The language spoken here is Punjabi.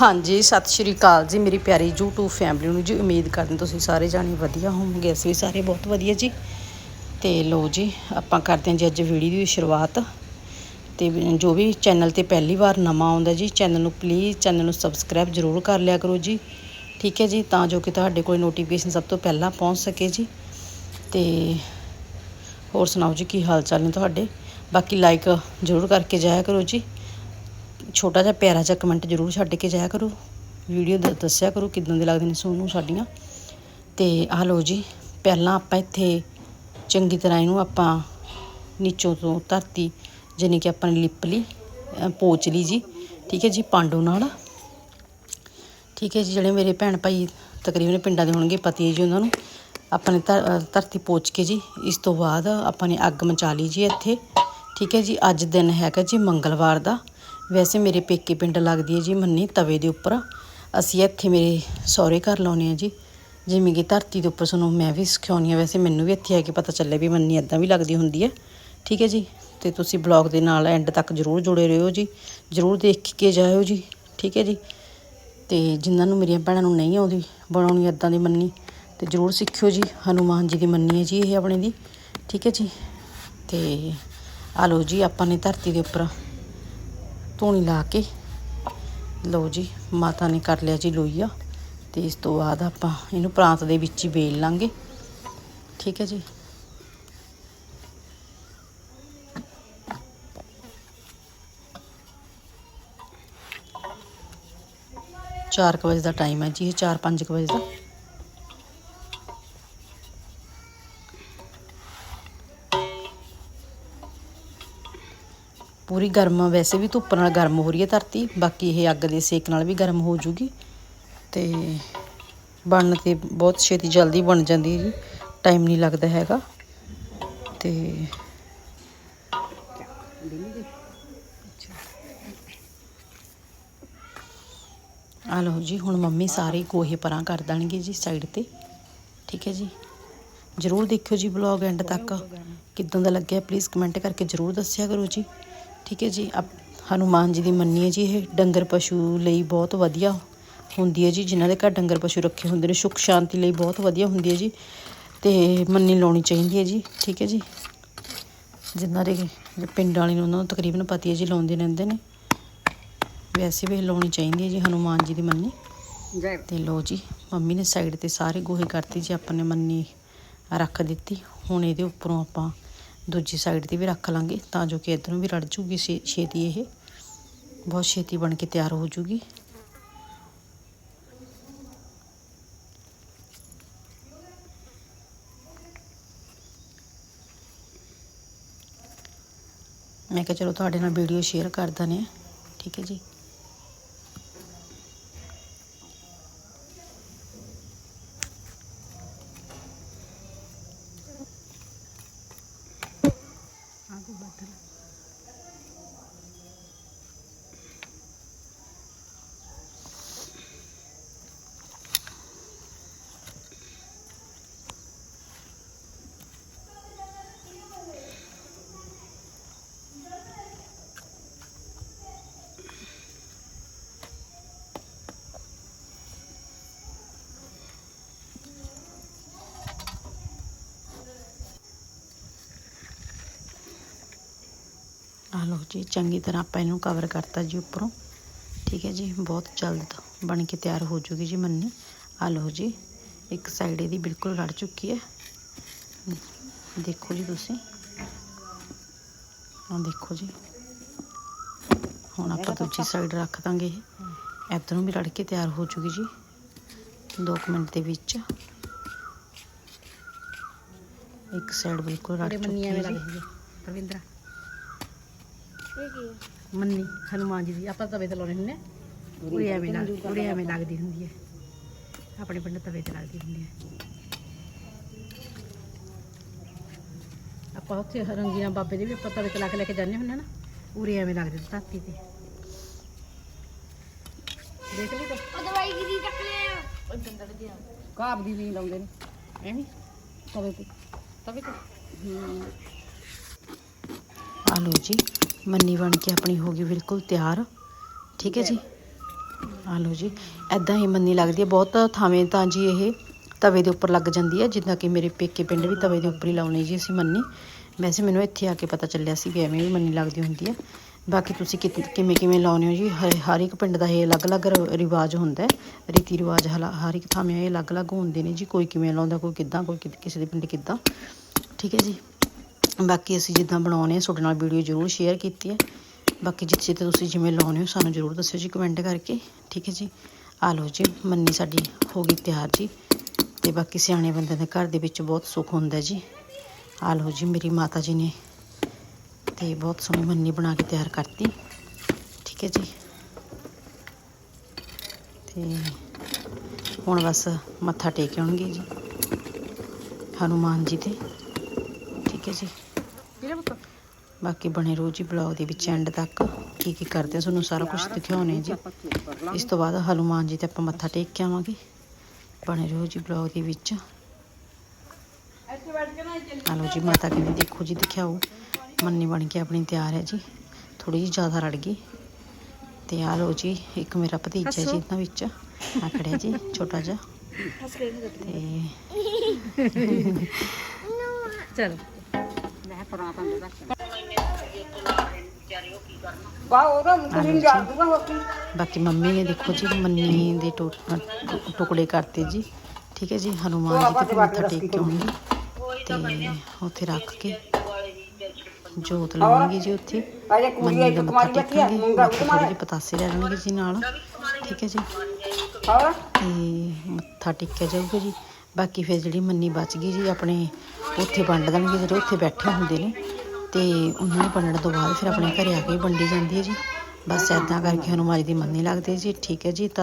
ਹਾਂਜੀ, ਸਤਿ ਸ਼੍ਰੀ ਅਕਾਲ ਜੀ, ਮੇਰੀ ਪਿਆਰੀ YouTube ਫੈਮਿਲੀ ਨੂੰ ਜੀ, ਉਮੀਦ ਕਰਦੇ ਤੁਸੀਂ ਸਾਰੇ ਜਾਣੇ ਵਧੀਆ ਹੋਵੋਗੇ, ਅਸੀਂ ਵੀ ਸਾਰੇ ਬਹੁਤ ਵਧੀਆ ਜੀ। ਤੇ ਲੋ ਜੀ, ਆਪਾਂ ਕਰਦੇ ਹਾਂ ਜੀ ਅੱਜ ਵੀਡੀਓ ਦੀ ਸ਼ੁਰੂਆਤ। ਤੇ ਜੋ ਵੀ ਚੈਨਲ ਤੇ ਪਹਿਲੀ ਵਾਰ ਨਵਾਂ ਆਉਂਦਾ ਜੀ ਚੈਨਲ ਨੂੰ ਪਲੀਜ਼ ਚੈਨਲ ਨੂੰ ਸਬਸਕ੍ਰਾਈਬ ਜ਼ਰੂਰ ਕਰ ਲਿਆ ਕਰੋ ਜੀ। ਠੀਕ ਹੈ ਜੀ, ਤਾਂ ਜੋ ਕਿ ਤੁਹਾਡੇ ਕੋਲ ਨੋਟੀਫਿਕੇਸ਼ਨ ਸਭ ਤੋਂ ਪਹਿਲਾਂ ਪਹੁੰਚ ਸਕੇ ਜੀ। ਤੇ ਹੋਰ ਸੁਣਾਓ ਜੀ, ਕੀ ਹਾਲ ਚਾਲ ਨੇ ਤੁਹਾਡੇ? ਬਾਕੀ ਲਾਈਕ ਜ਼ਰੂਰ ਕਰਕੇ ਜਾਇਆ ਕਰੋ ਜੀ। ਛੋਟਾ ਜਿਹਾ ਪਿਆਰਾ ਜਿਹਾ ਕਮੈਂਟ ਜ਼ਰੂਰ ਛੱਡ ਕੇ ਜਾਇਆ ਕਰੋ। ਵੀਡੀਓ ਦ- ਦੱਸਿਆ ਕਰੋ ਕਿਦਾਂ ਦੇ ਲੱਗਦੇ ਨੇ ਤੁਹਾਨੂੰ ਸਾਡੀਆਂ। ਤੇ ਆਹ ਲਓ ਜੀ, ਪਹਿਲਾਂ ਆਪਾਂ ਇੱਥੇ ਚੰਗੀ ਤਰ੍ਹਾਂ ਇਹਨੂੰ ਆਪਾਂ ਨੀਚੋਂ ਤੋਂ ਧਰਤੀ ਜਾਣੀ ਕਿ ਆਪਾਂ ਨੇ ਲਿਪ ਲਈ ਪੋਚ ਲਈ ਜੀ। ਠੀਕ ਹੈ ਜੀ, ਪਾਂਡੋ ਨਾਲ ਠੀਕ ਹੈ ਜੀ, ਜਿਹੜੇ ਮੇਰੇ ਭੈਣ ਭਾਈ ਤਕਰੀਬਨ ਪਿੰਡਾਂ ਦੇ ਹੋਣਗੇ, ਪਤੀ ਜੀ ਉਹਨਾਂ ਨੂੰ। ਆਪਾਂ ਨੇ ਧਰ- ਧਰਤੀ ਪੋਚ ਕੇ ਜੀ, ਇਸ ਤੋਂ ਬਾਅਦ ਆਪਾਂ ਨੇ ਅੱਗ ਮਚਾ ਲਈ ਜੀ ਇੱਥੇ। ਠੀਕ ਹੈ ਜੀ, ਅੱਜ ਦਿਨ ਹੈਗਾ ਜੀ ਮੰਗਲਵਾਰ ਦਾ। ਵੈਸੇ ਮੇਰੇ ਪੇਕੇ ਪਿੰਡ ਲੱਗਦੀ ਹੈ ਜੀ ਮੰਨੀ ਤਵੇ ਦੇ ਉੱਪਰ। ਅਸੀਂ ਇੱਥੇ ਮੇਰੇ ਸਹੁਰੇ ਘਰ ਲਾਉਨੇ ਆ ਜੀ। ਜਿਵੇਂ ਕਿ ਧਰਤੀ ਦੇ ਉੱਪਰ ਸਾਨੂੰ ਮੈਂ ਵੀ ਸਿਖਾਉਣੀ ਆ ਵੈਸੇ ਮੈਨੂੰ ਵੀ ਇੱਥੇ ਆ ਕੇ ਪਤਾ ਚੱਲਿਆ ਵੀ ਮੰਨੀ ਇਦਾਂ ਵੀ ਲੱਗਦੀ ਹੁੰਦੀ ਹੈ। ਠੀਕ ਹੈ ਜੀ? ਤੇ ਤੁਸੀਂ ਬਲੌਗ ਦੇ ਨਾਲ ਐਂਡ ਤੱਕ ਜ਼ਰੂਰ ਜੁੜੇ ਰਹੋ ਜੀ। ਜ਼ਰੂਰ ਦੇਖ ਕੇ ਜਾਇਓ ਜੀ। ਠੀਕ ਹੈ ਜੀ? ਤੇ ਜਿਨ੍ਹਾਂ ਨੂੰ ਮੇਰੀਆਂ ਭੈਣਾਂ ਨੂੰ ਨਹੀਂ ਆਉਂਦੀ, ਬਣਾਉਣੀ ਇਦਾਂ ਦੀ ਮੰਨੀ, ਤੇ ਜ਼ਰੂਰ ਸਿੱਖਿਓ ਜੀ। ਹਨੂਮਾਨ ਜੀ ਦੀ ਮੰਨੀ ਹੈ ਜੀ ਇਹ ਆਪਣੇ ਦੀ। ਠੀਕ ਹੈ ਜੀ? ਤੇ ਆ ਲਓ ਜੀ, ਆਪਾਂ ਨੇ ਧਰਤੀ ਦੇ ਉੱਪਰ ਧੂਣੀ ਲਾ ਕੇ। ਲਓ ਜੀ, ਮਾਤਾ ਨੇ ਕਰ ਲਿਆ ਜੀ ਲੋਈਆ। ਤੇ ਇਸ ਤੋਂ ਬਾਅਦ ਆਪਾਂ ਇਹਨੂੰ ਪ੍ਰਾਂਤ ਦੇ ਵਿੱਚ ਹੀ ਵੇਲ ਲਾਂਗੇ। ਠੀਕ ਹੈ ਜੀ। ਚਾਰ ਕੁ ਵਜੇ ਦਾ ਟਾਈਮ ਹੈ ਜੀ, ਇਹ 4-5 ਵਜੇ ਦਾ। ਪੂਰੀ ਗਰਮ, ਵੈਸੇ ਵੀ ਧੁੱਪ ਨਾਲ ਗਰਮ ਹੋ ਰਹੀ ਹੈ ਧਰਤੀ, ਬਾਕੀ ਇਹ ਅੱਗ ਦੇ ਸੇਕ ਨਾਲ ਵੀ ਗਰਮ ਹੋ ਜੂਗੀ। ਤੇ ਬਣਨ ਤੇ ਬਹੁਤ ਛੇਤੀ ਜਲਦੀ ਬਣ ਜਾਂਦੀ ਹੈ ਜੀ ਟਾਈਮ ਨਹੀਂ ਲੱਗਦਾ ਹੈਗਾ। ਤੇ ਆ ਲਓ ਜੀ, ਹੁਣ ਮੰਮੀ ਸਾਰੇ ਗੋਹੇ ਪਰਾਂ ਕਰ ਦੇਣਗੇ ਜੀ ਸਾਈਡ ਤੇ। ਠੀਕ ਹੈ ਜੀ? ਜਰੂਰ ਦੇਖਿਓ ਜੀ ਵਲੌਗ ਐਂਡ ਤੱਕ। ਕਿਦਾਂ ਦਾ ਲੱਗਿਆ ਪਲੀਜ਼ ਕਮੈਂਟ ਕਰਕੇ ਜਰੂਰ ਦੱਸਿਆ ਕਰੋ ਜੀ। ਠੀਕ ਹੈ ਜੀ ਹਨੂਮਾਨ ਜੀ ਦੀ ਮੰਨੀ ਹੈ ਜੀ ਇਹ ਡੰਗਰ ਪਸ਼ੂ ਲਈ ਬਹੁਤ ਵਧੀਆ ਹੁੰਦੀ ਹੈ ਜੀ ਜਿਨ੍ਹਾਂ ਦੇ ਘਰ ਡੰਗਰ ਪਸ਼ੂ ਰੱਖੇ ਹੁੰਦੇ ਨੇ ਸੁੱਖ ਸ਼ਾਂਤੀ ਲਈ ਬਹੁਤ ਵਧੀਆ ਹੁੰਦੀ ਹੈ ਜੀ ਤੇ ਮੰਨੀ ਲਾਉਣੀ ਚਾਹੀਦੀ ਹੈ ਜੀ ਠੀਕ ਹੈ ਜੀ। ਜਿਨ੍ਹਾਂ ਦੇ ਪਿੰਡ ਵਾਲੇ ਨੂੰ ਉਹਨਾਂ ਨੂੰ ਤਕਰੀਬਨ ਪਤੀ ਹੈ ਜੀ ਲਾਉਂਦੇ ਰਹਿੰਦੇ ਨੇ। ਵੈਸੇ ਵੀ ਲਾਉਣੀ ਚਾਹੀਦੀ ਹੈ ਜੀ ਹਨੂਮਾਨ ਜੀ ਦੀ ਮੰਨੀ। ਤੇ ਲੋ ਜੀ ਮੰਮੀ ਨੇ ਸਾਈਡ ਤੇ ਸਾਰੇ ਗੋਹੇ ਕਰਤੀ ਜੀ ਆਪਾਂ ਨੇ ਮੰਨੀ ਰੱਖ ਦਿੱਤੀ। ਹੁਣ ਇਹਦੇ ਉੱਪਰੋਂ ਆਪਾਂ ਦੂਜੀ ਸਾਈਡ ਤੇ ਵੀ ਰੱਖ ਲਾਂਗੇ ਤਾਂ ਜੋ ਕਿ ਇਧਰੋਂ ਵੀ ਰੜ ਜੂਗੀ ਛੇ- ਛੇਤੀ ਇਹ। ਬਹੁਤ ਛੇਤੀ ਬਣ ਕੇ ਤਿਆਰ ਹੋ ਜੂਗੀ। ਮੈਂ ਕਿਹਾ ਚਲੋ ਤੁਹਾਡੇ ਨਾਲ ਵੀਡੀਓ ਸ਼ੇਅਰ ਕਰ ਦਨੇ ਆ ਠੀਕ ਹੈ ਜੀ। ਬੱਦਲ ਆ ਲਓ ਜੀ ਚੰਗੀ ਤਰ੍ਹਾਂ ਆਪਾਂ ਇਹਨੂੰ ਕਵਰ ਕਰਤਾ ਜੀ ਉੱਪਰੋਂ। ਠੀਕ ਹੈ ਜੀ ਬਹੁਤ ਜਲਦ ਬਣ ਕੇ ਤਿਆਰ ਹੋ ਜੂਗੀ ਜੀ ਮੰਨੀ। ਆ ਲਓ ਜੀ ਇੱਕ ਸਾਈਡ ਇਹਦੀ ਬਿਲਕੁਲ ਰੜ ਚੁੱਕੀ ਹੈ। ਦੇਖੋ ਜੀ ਤੁਸੀਂ। ਆ ਦੇਖੋ ਜੀ। ਹੁਣ ਆਪਾਂ ਦੂਜੀ ਸਾਈਡ ਰੱਖ ਦਾਂਗੇ ਇਹ। ਇੱਧਰੋਂ ਵੀ ਰੜ ਕੇ ਤਿਆਰ ਹੋ ਜੂਗੀ ਜੀ। 2 ਮਿੰਟ ਦੇ ਵਿੱਚ। ਇੱਕ ਸਾਈਡ ਬਿਲਕੁਲ ਰੜ ਚੁੱਕੀ ਹੈ ਜੀ। ਲੱਗਦੀ ਹੈ ਰਵਿੰਦਰਾ। ਮੰਨੀ ਹਨੂਮਾਨ ਜੀ ਦੀ। ਆਪਾਂ ਤਵੇ ਤੇ ਲਾਉਣੇ ਹੁੰਦੇ ਉਰੇ ਐਵੇਂ ਲੱਗ ਉਰੇ ਐਵੇਂ ਲੱਗਦੀ ਹੁੰਦੀ ਹੈ। ਆਪਣੇ ਪਿੰਡ ਤਵੇ ਤੇ ਲੱਗਦੀ ਹੁੰਦੀ ਹੈ। ਆਪਾਂ ਉੱਥੇ ਰੰਗੀਆਂ ਬਾਬੇ ਦੇ ਵੀ ਆਪਾਂ ਤਵੇ ਤੇ ਲਾ ਕੇ ਲੈ ਕੇ ਜਾਂਦੇ ਹੁੰਦੇ ਨਾ। ਉਰੇ ਐਵੇਂ ਲੱਗਦੀ ਧਰਤੀ ਤੇ। ਦੇਖ ਲਈ ਤਾਂ। ਉਹ ਦਵਾਈ ਕਿਦੀ ਚੱਕ ਲਿਆ ਉਹ ਡੰਡਾ ਲੱਗਿਆ ਕਾਬ ਦੀ ਵੀ ਲਾਉਂਦੇ ਨੇ। ਐਵੇਂ ਤਵੇ ਤੇ। ਤਵੇ ਤੇ। ਹੂੰ ਆ ਲਓ ਜੀ। ਮੰਨੀ ਬਣ ਕੇ ਆਪਣੀ ਹੋ ਗਈ ਬਿਲਕੁਲ ਤਿਆਰ। ਠੀਕ ਹੈ ਜੀ? ਆ ਲਓ ਜੀ। ਐਦਾਂ ਹੀ ਮੰਨੀ ਲੱਗਦੀ ਹੈ। ਬਹੁਤ ਥਾਵੇਂ ਤਾਂ ਜੀ ਇਹ ਤਵੇ ਦੇ ਉੱਪਰ ਲੱਗ ਜਾਂਦੀ ਹੈ। ਜਿੱਦਾਂ ਕਿ ਮੇਰੇ ਪੇਕੇ ਪਿੰਡ ਵੀ ਤਵੇ ਦੇ ਉੱਪਰ ਹੀ ਲਾਉਣੀ ਜੀ ਅਸੀਂ ਮੰਨੀ। ਵੈਸੇ ਮੈਨੂੰ ਇੱਥੇ ਆ ਕੇ ਪਤਾ ਚੱਲਿਆ ਸੀ ਕਿ ਐਵੇਂ ਵੀ ਮੰਨੀ ਲੱਗਦੀ ਹੁੰਦੀ ਹੈ। ਬਾਕੀ ਤੁਸੀਂ ਕਿ- ਕਿਵੇਂ ਕਿਵੇਂ ਲਾਉਨੇ ਹੋ ਜੀ? ਹਰ ਹਰ ਇੱਕ ਪਿੰਡ ਦਾ ਇਹ ਅਲੱਗ-ਅਲੱਗ ਰ- ਰਿਵਾਜ ਹੁੰਦਾ ਹੈ। ਰੀਤੀ ਰਿਵਾਜ ਹਲਾ- ਹਰ ਇੱਕ ਥਾਵੇਂ ਇਹ ਅਲੱਗ-ਅਲੱਗ ਹੁੰਦੇ ਨੇ ਜੀ। ਕੋਈ ਕਿਵੇਂ ਲਾਉਂਦਾ, ਕੋਈ ਕਿੱਦਾਂ, ਕੋਈ ਕਿ- ਕਿਸੇ ਦੇ ਪਿੰਡ ਕਿੱਦਾਂ। ਠੀਕ ਹੈ ਜੀ? ਬਾਕੀ ਅਸੀਂ ਜਿੱਦਾਂ ਬਣਾਉਨੇ ਆ, ਤੁਹਾਡੇ ਨਾਲ ਵੀਡੀਓ ਜ਼ਰੂਰ ਸ਼ੇਅਰ ਕੀਤੀ ਹੈ ਬਾਕੀ ਜਿੱਥੇ ਤੇ ਤੁਸੀਂ ਜਿਵੇਂ ਲਾਉਨੇ ਹੋ, ਸਾਨੂੰ ਜ਼ਰੂਰ ਦੱਸਿਓ ਜੀ ਕਮੈਂਟ ਕਰਕੇ, ਠੀਕ ਹੈ ਜੀ? ਆ ਲਓ ਜੀ, ਮੰਨੀ ਸਾਡੀ ਹੋ ਗਈ ਤਿਆਰ ਜੀ। ਤੇ ਬਾਕੀ ਸਿਆਣੇ ਬੰਦੇ ਦੇ ਘਰ ਦੇ ਵਿੱਚ ਬਹੁਤ ਸੁੱਖ ਹੁੰਦਾ ਜੀ। ਆ ਲਓ ਜੀ, ਮੇਰੀ ਮਾਤਾ ਜੀ ਨੇ ਤੇ ਬਹੁਤ ਸੋਹਣੀ ਮੰਨੀ ਬਣਾ ਕੇ ਤਿਆਰ ਕਰਤੀ, ਠੀਕ ਹੈ ਜੀ? ਤੇ ਹੁਣ ਬਸ ਮੱਥਾ ਟੇਕ ਆਉਣਗੇ ਜੀ, ਹਨੂਮਾਨ ਜੀ ਤੇ ਠੀਕ ਹੈ ਜੀ। ਪੁੱਤ। ਬਾਕੀ ਬਣੇ ਰਹੋ ਜੀ ਬਲੌਗ ਦੇ ਵਿੱਚ ਐਂਡ ਤੱਕ। ਕੀ ਕੀ ਕਰਦੇ ਆ ਤੁਹਾਨੂੰ ਸਾਰਾ ਕੁਝ ਦਿਖਾਉਣੇ ਜੀ। ਇਸ ਤੋਂ ਬਾਅਦ ਹਨੂਮਾਨ ਜੀ ਤੇ ਆਪਾਂ ਮੱਥਾ ਟੇਕ ਕੇ ਆਵਾਂਗੇ। ਬਣੇ ਰਹੋ ਜੀ ਬਲੌਗ ਦੇ ਵਿੱਚ। ਹਲੋ ਜੀ ਮਾਤਾ ਕਹਿੰਦੀ ਦੇਖੋ ਜੀ ਦਿਖਾਓ। ਮੰਨੀ ਬਣ ਕੇ ਆਪਣੀ ਤਿਆਰ ਹੈ ਜੀ। ਥੋੜੀ ਜਿਹੀ ਜ਼ਿਆਦਾ ਰੜ ਗਈ। ਤੇ ਆ ਲਓ ਜੀ ਇੱਕ ਮੇਰਾ ਭਤੀਜਾ ਜੀ ਇਹਨਾਂ ਵਿੱਚ। ਆ ਖੜਿਆ ਜੀ ਛੋਟਾ ਜਿਹਾ। ਤੇ ਚਲ। ਬਾਕੀ ਮੰਮੀ ਨੇ ਦੇਖੋ ਜੀ ਮੰਨੀ ਦੇ ਟੋ- ਟੁਕੜੇ ਕਰਤੇ ਜੀ। ਠੀਕ ਹੈ ਜੀ ਹਨੂਮਾਨ ਜੀ ਤੇ ਮੱਥਾ ਟੇਕ ਕੇ ਆਉਣਗੇ ਤੇ ਉੱਥੇ ਰੱਖ ਕੇ ਜੋਤ ਲਾਉਣਗੇ ਜੀ ਉੱਥੇ। ਮੰਨੀ ਦਾ ਮੱਥਾ ਟੇਕਾਂਗੇ ਬਾਕੀ ਥੋੜੇ ਜਿਹੇ ਪਤਾਸੇ ਲੈ ਲੈਣਗੇ ਜੀ ਨਾਲ। ਠੀਕ ਹੈ ਜੀ। ਤੇ ਮੱਥਾ ਟੇਕਿਆ ਜਾਊਗਾ ਜੀ। ਬਾਕੀ ਫਿਰ ਜਿਹੜੀ ਮੰਨੀ ਬਚ ਗਈ ਜੀ, ਆਪਣੇ ਉੱਥੇ ਵੰਡ ਦੇਣਗੇ, ਜਿਹੜੇ ਉੱਥੇ ਬੈਠੇ ਹੁੰਦੇ ਨੇ। ਤੇ ਉਹਨਾਂ ਨੂੰ ਵੰਡਣ ਤੋਂ ਬਾਅਦ ਫਿਰ ਆਪਣੇ ਘਰੇ ਆ ਕੇ ਵੰਡੀ ਜਾਂਦੀ ਹੈ ਜੀ। ਬਸ ਐਦਾਂ ਕਰਕੇ ਹਨੂਮਾਨ ਜੀ ਦੀ ਮੰਨੀ ਲੱਗਦੀ ਹੈ ਜੀ। ਠੀਕ ਹੈ ਜੀ ਤਾਂ